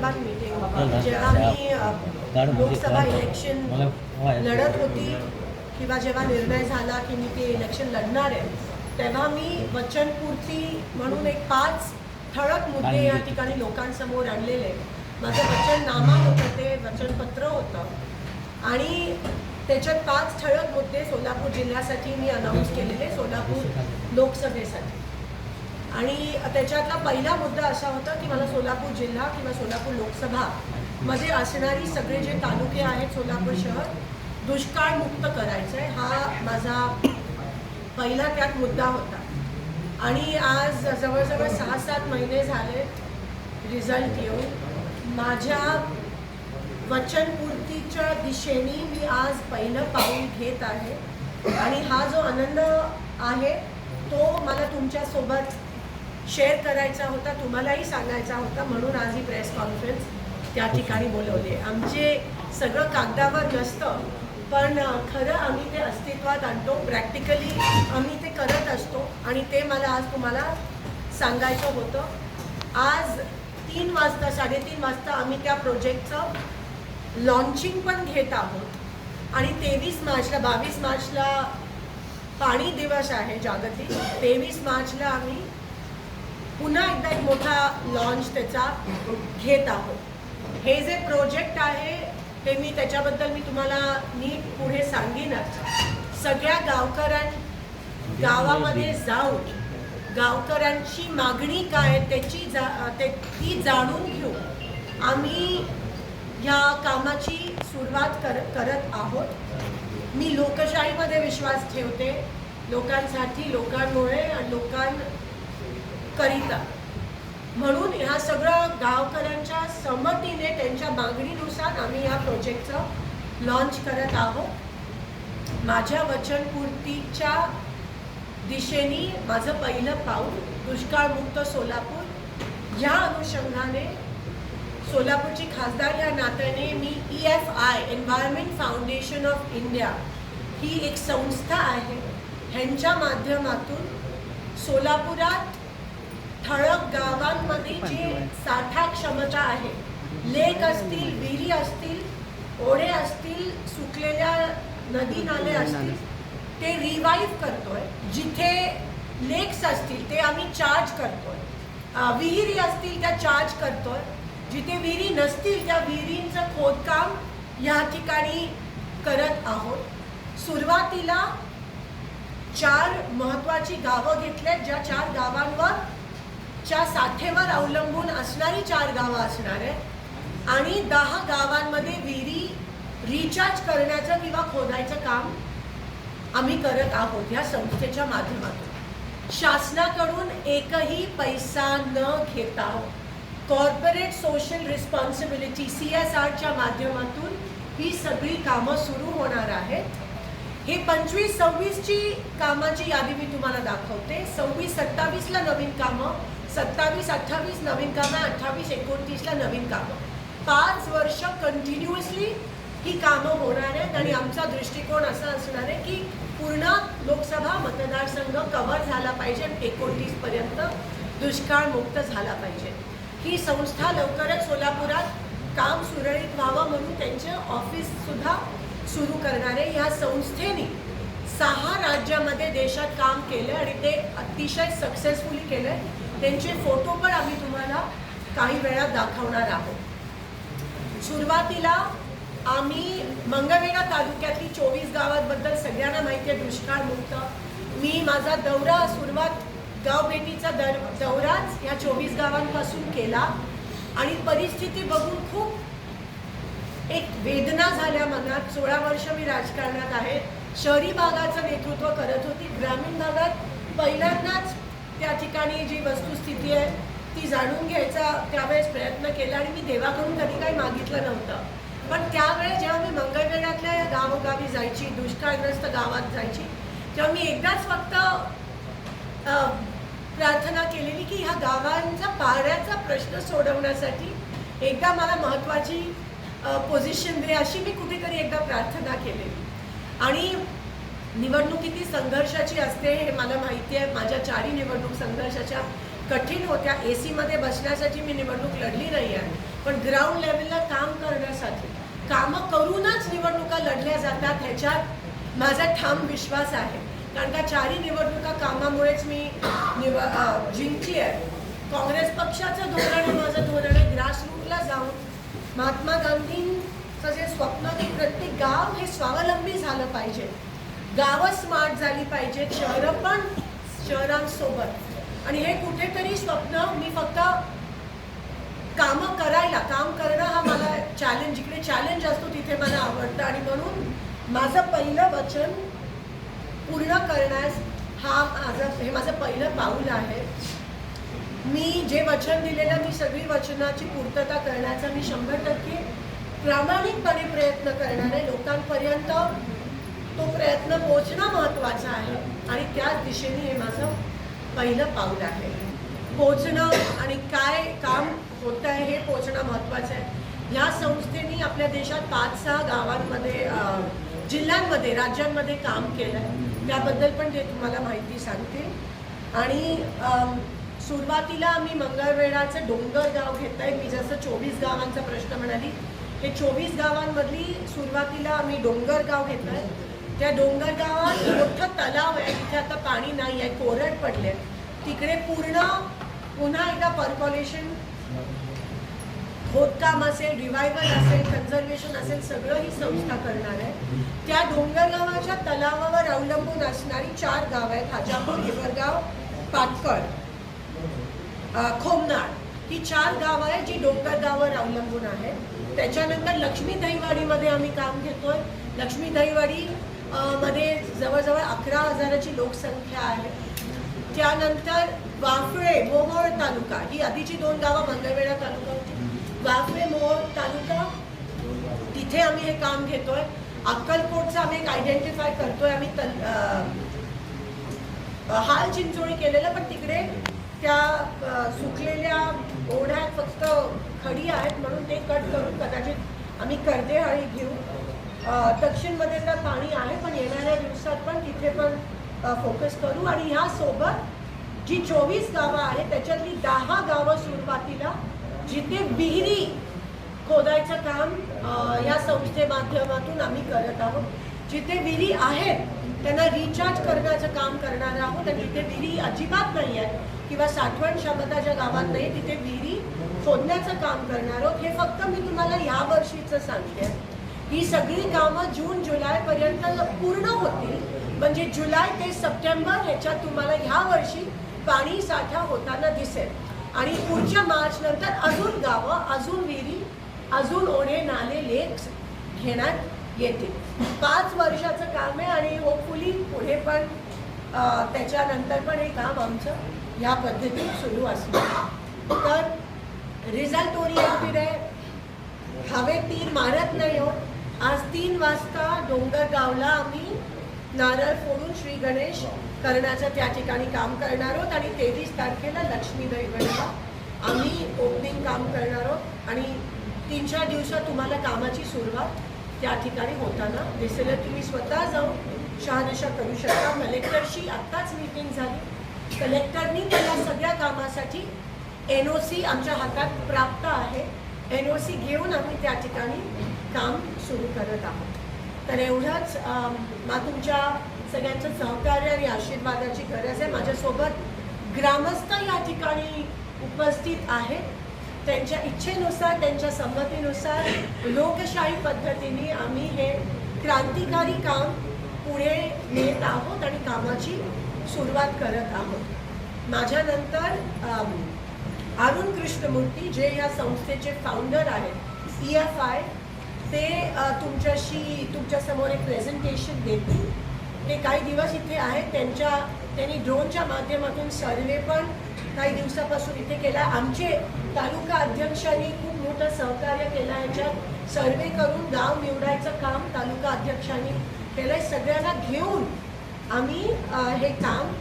संदर्भात मीटिंग जेव्हा मी अ, लोकसभा इलेक्शन लढत होती किंवा जेव्हा निर्णय झाला की मी ते इलेक्शन लढणार आहे तेव्हा मी वचनपूर्ती म्हणून एक पाच ठळक मुद्दे या ठिकाणी लोकांसमोर आणलेले माझं वचननामा होतं ते वचनपत्र होतं. आणि त्याच्यात पाच ठळक मुद्दे सोलापूर जिल्ह्यासाठी मी अनाऊन्स केलेले सोलापूर लोकसभेसाठी. आणि त्याच्यातला पहिला मुद्दा असा होता की मला सोलापूर जिल्हा किंवा सोलापूर लोकसभा मध्ये असणारी सगळे जे तालुके आहेत सोलापूर शहर दुष्काळमुक्त करायचं आहे हा माझा पहिला त्यात मुद्दा होता. आणि आज जवळजवळ सहा सात महिने झाले रिझल्ट येऊन माझ्या वचनपूर्तीच्या दिशेने मी आज पहिलं पाऊल घेत आहे. आणि हा जो आनंद आहे तो मला तुमच्यासोबत शेअर करायचा होता तुम्हालाही सांगायचा होता म्हणून आज ही प्रेस कॉन्फरन्स त्या ठिकाणी बोलवली. आहे. आमचे सगळं कागदावर नसतं पण खरं आम्ही ते अस्तित्वात आणतो. प्रॅक्टिकली आम्ही ते करत असतो आणि ते मला आज तुम्हाला सांगायचं होतं. आज तीन वाजता साडेतीन वाजता आम्ही त्या प्रोजेक्टचं लॉन्चिंग पण घेत आहोत. आणि तेवीस मार्चला बावीस मार्चला पाणी दिवस आहे जागतिक. तेवीस मार्चला आम्ही पुन्हा एकदा एक मोठा लॉन्च त्याचा घेत आहोत. हे जे प्रोजेक्ट आहे ते मी त्याच्याबद्दल मी तुम्हाला नीट पुढे सांगेनच. सगळ्या गावकऱ्यां गावामध्ये जाऊन गावकऱ्यांची मागणी काय त्याची जा ते ती जाणून घेऊ आम्ही ह्या कामाची सुरुवात कर करत आहोत. मी लोकशाहीमध्ये विश्वास ठेवते. लोकांसाठी लोकांमुळे लोकां करीता. म्हणून ह्या सगळं गावकऱ्यांच्या संमतीने त्यांच्या मागणीनुसार आम्ही या प्रोजेक्टचं लॉन्च करत आहोत. माझ्या वचनपूर्तीच्या दिशेने माझं पहिलं पाऊल दुष्काळमुक्त सोलापूर. या अनुषंगाने सोलापूरची खासदार या नात्याने मी E F I environment foundation of India ही एक संस्था आहे. ह्यांच्या माध्यमातून सोलापुरात ठळक गावांमध्ये जे साठा क्षमता आहे. लेक असतील विहिरी असतील ओढे असतील सुकलेल्या नदी नाले असतील ते रिवाईव्ह करतोय. जिथे लेक्स असतील ते आम्ही चार्ज करतोय. विहिरी असतील त्या चार्ज करतोय. जिथे विहिरी नसतील त्या विहिरींचं खोदकाम या ठिकाणी करत आहोत. सुरुवातीला चार महत्वाची गावं घेतल्यात ज्या चार गावांवर च्या साठेवर अवलंबून असणारी चार गावं असणार आहे आणि दहा गावांमध्ये विहिरी रिचार्ज करण्याचं किंवा खोदायचं काम आम्ही करत आहोत या संस्थेच्या माध्यमातून. शासनाकडून एकही पैसा न घेता corporate social responsibility C S आरच्या माध्यमातून ही सगळी कामं सुरू होणार आहेत. हे पंचवीस सव्वीसची कामाची यादी मी तुम्हाला दाखवते. सव्वीस सत्तावीसला नवीन कामं सत्तावीस अठ्ठावीस नवीन कामं अठ्ठावीस एकोणतीसला नवीन कामं. पाच वर्ष कंटिन्युअसली ही कामं होणार आहेत आणि आमचा दृष्टिकोन असा असणार आहे की पूर्ण लोकसभा मतदारसंघ कव्हर झाला पाहिजे एकोणतीसपर्यंत दुष्काळमुक्त झाला पाहिजे. ही संस्था लवकरच सोलापुरात काम सुरळीत व्हावं म्हणून त्यांचे ऑफिससुद्धा सुरू करणारे ह्या संस्थेने सहा राज्यामध्ये देशात काम केलं आणि ते अतिशय सक्सेसफुली केलं त्यांचे फोटो पण आम्ही तुम्हाला काही वेळात दाखवणार आहोत. सुरुवातीला आम्ही मंगळवेढा तालुक्यातली चोवीस गावांबद्दल सगळ्यांना माहिती आहे दुष्काळमुक्त मी माझा दौरा सुरुवात गावभेटीचा दर दौराच या चोवीस गावांपासून केला. आणि परिस्थिती बघून खूप एक वेदना झाल्या मनात. सोळा वर्ष मी राजकारणात आहे. शहरी भागाचं नेतृत्व करत होती. ग्रामीण भागात पहिल्यांदाच त्या ठिकाणी जी वस्तुस्थिती आहे ती जाणून घ्यायचा त्यावेळेस प्रयत्न केला आणि मी देवाकडून कधी काही मागितलं नव्हतं. पण त्यावेळेस जेव्हा मी मंगळवेढ्यातल्या या गावोगावी जायची दुष्काळग्रस्त गावात जायची तेव्हा मी एकदाच फक्त प्रार्थना केलेली की ह्या गावांचा पाण्याचा प्रश्न सोडवण्यासाठी एकदा मला महत्त्वाची पोझिशन दे अशी मी कुठेतरी एकदा प्रार्थना केलेली. आणि निवडणूक किती संघर्षाची असते हे मला माहिती आहे. माझ्या चारही निवडणूक संघर्षाच्या कठीण होत्या. ए सीमध्ये बसण्यासाठी मी निवडणूक लढली नाही आहे. पण ग्राउंड लेवलला काम करण्यासाठी कामं करूनच निवडणुका लढल्या जातात ह्याच्यात माझा ठाम विश्वास आहे. कारण का चारही निवडणुका कामामुळेच मी निव जिंकली आहे. काँग्रेस पक्षाचं धोरण आहे माझं धोरण आहे ग्रासरूटला जाऊन महात्मा गांधींचं जे स्वप्न की प्रत्येक गाव हे स्वावलंबी झालं पाहिजे. गावं स्मार्ट झाली पाहिजेत शहरं पण शहरांसोबत. आणि हे कुठेतरी स्वप्न मी फक्त कामं करायला काम करणं हा मला चॅलेंज जिकडे चॅलेंज असतो तिथे मला आवडतं. आणि म्हणून माझं पहिलं वचन पूर्ण करण्यास हा माझं हे माझं पहिलं पाऊल आहे. मी जे वचन दिलेलं मी सगळी वचनाची पूर्तता करण्याचा मी शंभर टक्के प्रामाणिकपणे प्रयत्न करणार आहे. लोकांपर्यंत तो प्रयत्न पोचणं महत्त्वाचा आहे. आणि त्याच दिशेने हे माझं पहिलं पाऊल आहे. पोचणं आणि काय काम होत आहे हे पोचणं महत्त्वाचं आहे. ह्या संस्थेने आपल्या देशात पाच सहा गावांमध्ये जिल्ह्यांमध्ये राज्यांमध्ये काम केलं आहे त्याबद्दल पण ते तुम्हाला माहिती सांगते आणि सुरुवातीला आम्ही मंगळवेढाचं डोंगर गाव घेत आहे मी जसं चोवीस गावांचा प्रश्न म्हणाली हे चोवीस गावांमधली सुरुवातीला आम्ही डोंगर गाव घेत आहे त्या डोंगर गावात मोठं तलाव आहे तिथे आता पाणी नाही आहे कोरड पडले तिकडे पूर्ण पुन्हा एकदा पर्कॉलेशन खोदकाम असेल रिवायवल असेल कन्झर्वेशन असेल सगळं ही संस्था करणार आहे. त्या डोंगरगावाच्या तलावावर अवलंबून असणारी चार गाव आहेत हाजापूर हिवरगाव पाटकळ खोमनाळ. ही चार गावं आहेत जी डोंगरगावावर अवलंबून आहेत. त्याच्यानंतर लक्ष्मी दहीवाडीमध्ये आम्ही काम घेतोय. लक्ष्मी दहीवाडी मध्ये जवळजवळ अकरा हजाराची लोकसंख्या आहे. त्यानंतर वाफळे मोहोळ तालुका ही आधीची दोन गावं मंगळवेढा तालुका होती. वाफळे मोहोळ तालुका तिथे आम्ही हे काम घेतोय. अक्कलकोटचं आम्ही एक आयडेंटिफाय करतोय. आम्ही तल हाल चिंचोळी केलेलं पण तिकडे त्या सुकलेल्या ओढ्यात फक्त खडी आहेत म्हणून ते कट करून कदाचित आम्ही कर्देहाळी घेऊ. दक्षिणमध्ये तर पाणी आहे पण येणाऱ्या दिवसात पण तिथे पण फोकस करू. आणि ह्यासोबत जी चोवीस गावं आहेत त्याच्यातली दहा गावं सुरुवातीला जिथे विहिरी खोदायचं काम या संस्थे माध्यमातून आम्ही करत आहोत. जिथे विहिरी आहेत त्यांना रिचार्ज करण्याचं काम करणार आहोत. आणि जिथे विहिरी अजिबात नाही आहे किंवा साठवण क्षमता ज्या गावात नाही तिथे विहिरी खोदण्याचं काम करणार आहोत. हे फक्त मी तुम्हाला ह्या वर्षीचं सांगते. ही सगळी कामं जून जुलैपर्यंत पूर्ण होतील. म्हणजे जुलै ते सप्टेंबर ह्याच्यात तुम्हाला ह्या वर्षी पाणी साठा होताना दिसेल. आणि पुढच्या मार्च नंतर अजून गावं अजून विहिरी अजून ओढे नाले लेक्स घेण्यात येतील. पाच वर्षाचं काम आहे आणि होपफुली पुढे पण त्याच्यानंतर पण हे काम आमचं ह्या पद्धतीने सुरू असणार. तर रिझल्ट ओरिएंटेड आहे. हवे तीर मारत नाही हो आज तीन वाजता डोंगरगावला आम्ही. नारळ फोडून श्री गणेश करण्याचं त्या ठिकाणी काम करणार आहोत आणि तेवीस तारखेला लक्ष्मी दैवतला आम्ही ओपनिंग काम करणार आहोत आणि तीन चार दिवसात तुम्हाला कामाची सुरुवात त्या ठिकाणी होताना दिसेल. तुम्ही स्वतः जाऊन शहानिशा करू शकता. कलेक्टरशी आत्ताच मीटिंग झाली. कलेक्टरनी त्या सगळ्या कामासाठी एन ओ सी आमच्या हातात प्राप्त आहे. एन ओ सी घेऊन आम्ही त्या ठिकाणी काम सुरू करत आहोत. तर एवढंच मग मा तुमच्या सगळ्यांचं सहकार्य आणि आशीर्वादाची गरज आहे. माझ्यासोबत ग्रामस्थ या ठिकाणी उपस्थित आहेत. त्यांच्या इच्छेनुसार त्यांच्या संमतीनुसार लोकशाही पद्धतीने आम्ही हे क्रांतिकारी काम पुढे नेत आहोत आणि कामाची सुरुवात करत आहोत. माझ्यानंतर अरुण कृष्णमूर्ती जे या संस्थेचे फाउंडर आहेत सी एफ आय ते तुमच्याशी तुमच्यासमोर एक प्रेझेंटेशन देतील. ते काही दिवस इथे आहेत. त्यांच्या त्यांनी ड्रोनच्या माध्यमातून सर्वे पण काही दिवसापासून इथे केला. आमचे तालुका अध्यक्षांनी खूप मोठं सहकार्य केलं. आहे याच्यात सर्वे करून गाव निवडायचं काम तालुका अध्यक्षांनी केलं आहे सगळ्यांना घेऊन आम्ही हे काम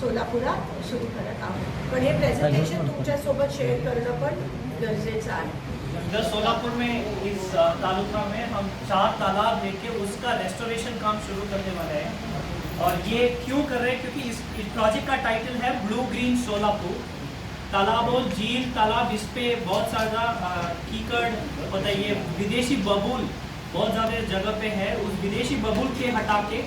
सोलापुरात सुरू करत आहोत. पण हे प्रेझेंटेशन तुमच्यासोबत शेअर करणं पण गरजेचं आहे. इधर सोलापुर में इस तालुका में हम चार तालाब लेके उसका रेस्टोरेशन काम शुरू करने वाले हैं। और ये क्यों कर रहे हैं? क्योंकि इस, इस प्रोजेक्ट का टाइटल है ब्लू ग्रीन सोलापुर तालाबों झील तालाब इस पे बहुत सारा कीकड़ ये विदेशी बबूल बहुत ज़्यादा जगह पे है। उस विदेशी बबूल के हटा के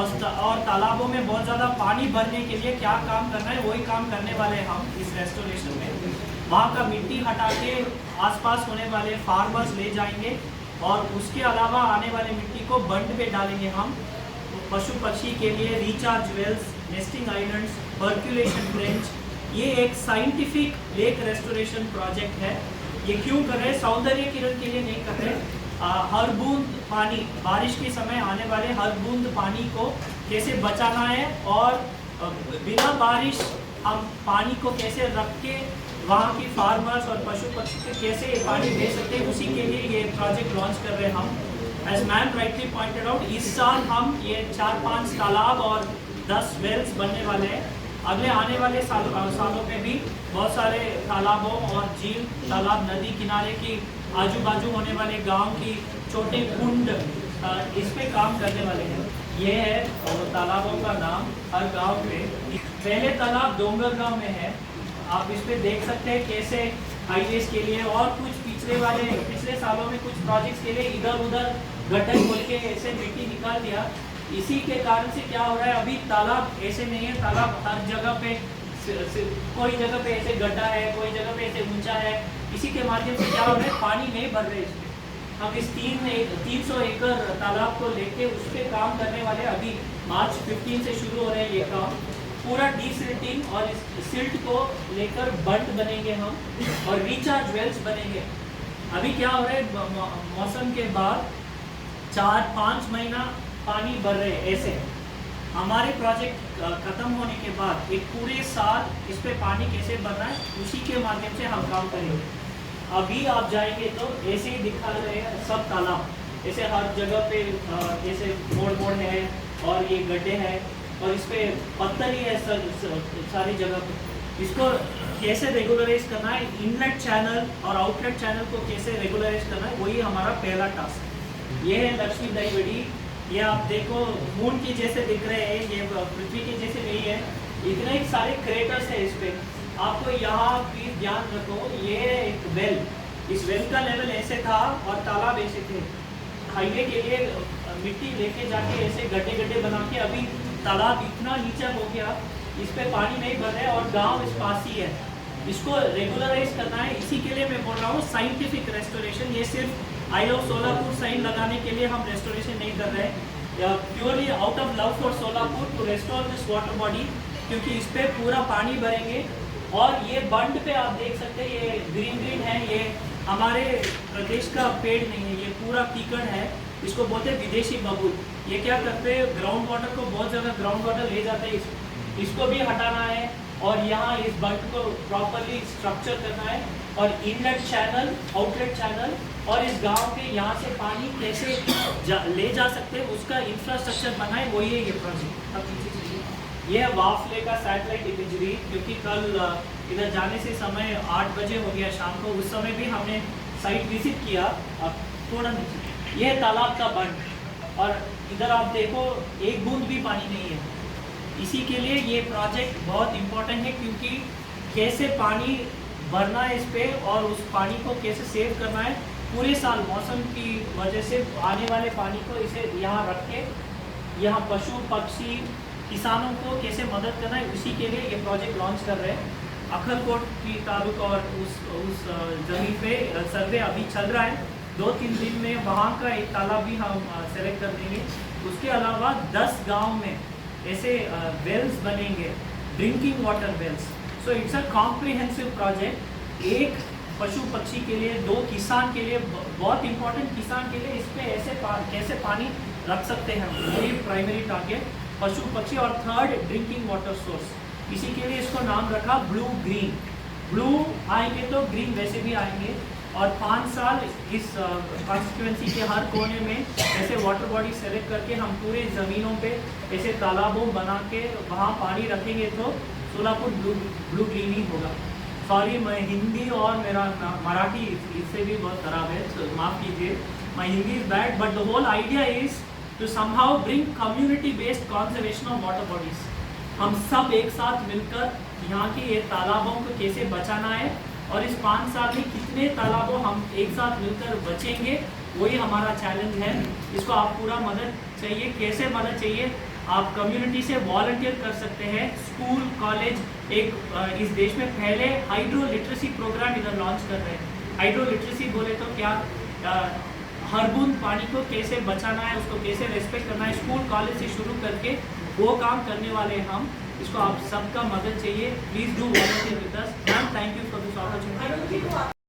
और और तालाबों में बहुत ज़्यादा पानी भरने के लिए क्या काम करना है वही काम करने वाले हैं हम इस रेस्टोरेशन में। वहाँ का मिट्टी हटा के आसपास होने वाले फार्मर्स ले जाएँगे और उसके अलावा आने वाले मिट्टी को बंड पे डालेंगे हम। पशु पक्षी के लिए recharge wells nesting islands percolation trench ये एक साइंटिफिक लेक रेस्टोरेशन प्रोजेक्ट है। ये क्यों कर रहे सौंदर्य किरण के लिए नहीं कर रहे हर बूंद पानी, बारिश के समय आने वाले हर बूंद पानी को कैसे बचाना है और बिना बारिश हम पानी को कैसे रख के वहाँ की फार्मर्स और पशु पक्षी कैसे ये पानी दे सकते हैं, उसी के लिए ये प्रोजेक्ट लॉन्च कर रहे हैं हम। As ma'am rightly pointed out इस साल हम ये चार पाँच तालाब और दस वेल्स बनने वाले हैं। अगले आने वाले साल सालों में भी बहुत सारे तालाबों और झील, तालाब नदी किनारे की आजू बाजू होने वाले गाँव की छोटे कुंड इस पे काम करने वाले हैं। ये है तालाबों का नाम हर गाँव पे पहले तालाब डोंगर गाँव में है आप इस पे देख सकते हैं कैसे हाईवेज के लिए और कुछ पिछले वाले, पिछले सालों में कुछ प्रोजेक्ट्स के लिए इधर उधर गड्ढे खोल के ऐसे मिट्टी निकाल दिया। इसी के कारण से क्या हो रहा है, अभी तालाब ऐसे नहीं है, तालाब हर जगह पे कोई जगह पे ऐसे गड्ढा है, कोई जगह पे ऐसे ऊँचा है। इसी के माध्यम से क्या हो रहा है, पानी नहीं भर रहे इसमें। हम इस तीन तीन सौ एकड़ तालाब को लेके उस पे काम करने वाले अभी मार्च 15 से शुरू हो रहे हैं ये काम। पूरा डी डीसिल्टिंग और इस सिल्ट को लेकर बंड बनेंगे हम और रिचार्ज वेल्स बनेंगे। अभी क्या हो रहा है? मौसम के बाद चार, पाँच महीना पानी भर रहे हैं, ऐसे। हमारे प्रोजेक्ट खत्म होने के बाद एक पूरे साल इस पे पानी कैसे भरना है, उसी के माध्यम से हम काम करेंगे। अभी आप जाएँगे तो ऐसे ही दिखा रहे हैं सब तालाब। ऐसे हर जगह पे ऐसे मोड़ मोड़ है और ये गड्ढे हैं। और इस पे पत्थर ही है सर, सर, जगह पर इसको कैसे रेगुलराइज करना है? इनलेट चैनल और आउटलेट चैनल को कैसे रेगुलराइज करना है? वही हमारा पहला टास्क है। ये है लक्ष्मी दहीवड़ी ये आप देखो मून के जैसे दिख रहे हैं ये पृथ्वी के जैसे नहीं है। इतने ही सारे क्रेटर्स है इस पर आपको यहाँ भी ध्यान रखो ये एक वेल इस वेल का लेवल ऐसे था और तालाब ऐसे थे। हाईवे के लिए मिट्टी लेके जाके ऐसे गड्ढे गड्ढे बना के अभी तालाब इतना नीचा हो गया, इस पर पानी नहीं भर रहा और गाँव इस पास ही है। इसको रेगुलराइज करना है। इसी के लिए मैं बोल रहा हूँ साइंटिफिक रेस्टोरेशन ये सिर्फ़ आई लव सोलापुर साइन लगाने के लिए हम रेस्टोरेशन नहीं कर रहे हैं। Purely out of love for Solapur to restore this water body क्योंकि इस पर पूरा पानी भरेंगे। और ये बंड पे आप देख सकते हैं, ये ग्रीन ग्रीन है, ये हमारे प्रदेश का पेड़ नहीं है, ये पूरा कीकड़ है। इसको बोलते हैं विदेशी बबूल। ये क्या करते हैं? ग्राउंड वाटर को बहुत ज़्यादा ग्राउंड वाटर ले जाते हैं। इस, इसको भी हटाना है और यहाँ इस बंड को प्रॉपरली स्ट्रक्चर करना है और इनलेट चैनल आउटलेट चैनल और इस गाँव के यहाँ से पानी कैसे जा, ले जा सकते हैं उसका इंफ्रास्ट्रक्चर बनाए वही है ये प्रोजेक्ट। ये वाफले का सैटेलाइट इमेजरी क्योंकि कल इधर जाने से समय आठ बजे हो गया शाम को। उस समय भी हमने साइट विज़िट किया। अब थोड़ा नीचे। ये तालाब का बंड। और इधर आप देखो, एक बूंद भी पानी नहीं है। इसी के लिए ये प्रोजेक्ट बहुत इम्पोर्टेंट है, क्योंकि कैसे पानी भरना है इस पर और उस पानी को कैसे सेव करना है, पूरे साल मौसम की वजह से आने वाले पानी को इसे यहाँ रख के, यहाँ पशु, पक्षी, किसानों को कैसे मदद करना है, उसी के लिए ये प्रोजेक्ट लॉन्च कर रहे हैं। अखलकोट की तालुका और उस उस ज़मीन पे सर्वे अभी चल रहा है। दो तीन दिन में वहाँ का एक तालाब भी हम सेलेक्ट कर देंगे। उसके अलावा दस गाँव में ऐसे वेल्स बनेंगे drinking water wells so it's a comprehensive project एक पशु पक्षी के लिए दो किसान के लिए बहुत इंपॉर्टेंट किसान के लिए इस पे ऐसे पा, कैसे पानी रख सकते हैं हम? प्राइमरी टारगेट पशु पक्षी और थर्ड ड्रिंकिंग वाटर सोर्स इसी के लिए इसको नाम रखा ब्लू ग्रीन ब्लू आएँगे तो ग्रीन वैसे भी आएँगे। और पाँच साल इस कॉन्स्टिट्यूंसी के हर कोने में ऐसे वाटर बॉडी सेलेक्ट करके हम पूरे ज़मीनों पे ऐसे तालाबों बना के वहाँ पानी रखेंगे तो सोलापुर ब्लू ब्लू ग्रीन ही होगा। सॉरी मैं हिंदी और मेरा मराठी इससे भी बहुत खराब है तो माफ़ कीजिए। My Hindi is bad but the whole idea is to somehow bring community based conservation of water bodies. हम सब एक साथ मिलकर यहाँ के ये तालाबों को कैसे बचाना है और इस पाँच साल में कितने तालाबों हम एक साथ मिलकर बचेंगे, वही हमारा चैलेंज है। इसको आप पूरा मदद चाहिए। कैसे मदद चाहिए? आप कम्युनिटी से वॉलंटियर कर सकते हैं। स्कूल कॉलेज एक इस देश में पहले हाइड्रो लिटरेसी प्रोग्राम इधर लॉन्च कर रहे हैं। हाइड्रो लिटरेसी बोले तो क्या? हर बूंद पानी को कैसे बचाना है, उसको कैसे रेस्पेक्ट करना है? स्कूल कॉलेज से शुरू करके वो काम करने वाले हम। इसको आप सबका मदद चाहिए। Please do volunteer with us ma'am thank you for this opportunity